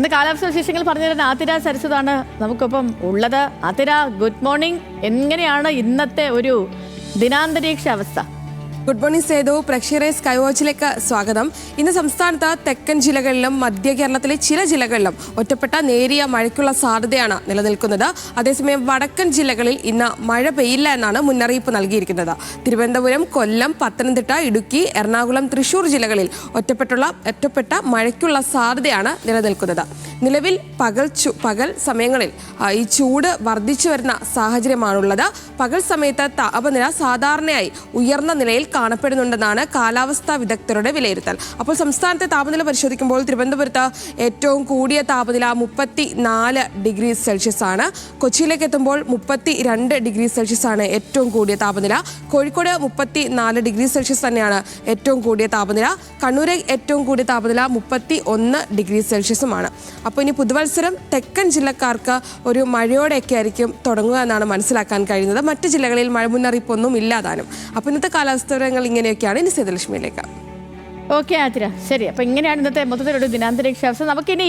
ഇന്ന് കാലാവസ്ഥ വിശേഷങ്ങൾ പറഞ്ഞു തരുന്ന ആതിര സരസ്വതാണ്. നമുക്കൊപ്പം ഉള്ളത്. ആതിര ഗുഡ് മോർണിംഗ് എങ്ങനെയാണ് ഇന്നത്തെ ഒരു ദിനാന്തരീക്ഷ അവസ്ഥ? Good morning Sethu. പ്രേക്ഷകരെ സ്കൈ വാച്ചിലേക്ക് സ്വാഗതം. ഇന്ന് സംസ്ഥാനത്ത് തെക്കൻ ജില്ലകളിലും മധ്യ കേരളത്തിലെ ചില ജില്ലകളിലും ഒറ്റപ്പെട്ട നേരിയ മഴയ്ക്കുള്ള സാധ്യതയാണ് നിലനിൽക്കുന്നത്. അതേസമയം വടക്കൻ ജില്ലകളിൽ ഇന്ന് മഴ പെയ്യില്ല എന്നാണ് മുന്നറിയിപ്പ് നൽകിയിരിക്കുന്നത്. തിരുവനന്തപുരം കൊല്ലം പത്തനംതിട്ട ഇടുക്കി എറണാകുളം തൃശൂർ ജില്ലകളിൽ ഒറ്റപ്പെട്ടുള്ള ഒറ്റപ്പെട്ട മഴയ്ക്കുള്ള സാധ്യതയാണ് നിലനിൽക്കുന്നത്. നിലവിൽ പകൽ പകൽ സമയങ്ങളിൽ ഈ ചൂട് വർദ്ധിച്ചു വരുന്ന സാഹചര്യമാണുള്ളത്. പകൽ സമയത്ത് താപനില സാധാരണയായി ഉയർന്ന നിലയിൽ കാണപ്പെടുന്നുണ്ടെന്നാണ് കാലാവസ്ഥാ വിദഗ്ധരുടെ വിലയിരുത്തൽ. അപ്പോൾ സംസ്ഥാനത്തെ താപനില പരിശോധിക്കുമ്പോൾ തിരുവനന്തപുരത്ത് ഏറ്റവും കൂടിയ താപനില മുപ്പത്തി നാല് ഡിഗ്രി സെൽഷ്യസ് ആണ്. കൊച്ചിയിലേക്ക് എത്തുമ്പോൾ മുപ്പത്തി രണ്ട് ഡിഗ്രി സെൽഷ്യസ് ആണ് ഏറ്റവും കൂടിയ താപനില. കോഴിക്കോട് മുപ്പത്തി നാല് ഡിഗ്രി സെൽഷ്യസ് തന്നെയാണ് ഏറ്റവും കൂടിയ താപനില. കണ്ണൂരിൽ ഏറ്റവും കൂടിയ താപനില മുപ്പത്തി ഒന്ന് ഡിഗ്രി സെൽഷ്യസുമാണ്. അപ്പോൾ ഇനി പുതുവത്സരം തെക്കൻ ജില്ലക്കാർക്ക് ഒരു മഴയോടെയൊക്കെ ആയിരിക്കും തുടങ്ങുക എന്നാണ് മനസ്സിലാക്കാൻ കഴിയുന്നത്. മറ്റ് ജില്ലകളിൽ മഴ മുന്നറിയിപ്പൊന്നും ഇല്ലാതാനും. അപ്പോൾ ഇന്നത്തെ കാലാവസ്ഥ വിവരങ്ങൾ ഇങ്ങനെയൊക്കെയാണ്. ഇനി സേതുലക്ഷ്മിയിലേക്ക്. ഓക്കെ ആതിര. ശരി. അപ്പോൾ ഇങ്ങനെയാണ് ഇന്നത്തെ മൊത്തത്തിലൊരു ദിനാന്തരീക്ഷാവസ്ഥ നമുക്കിനി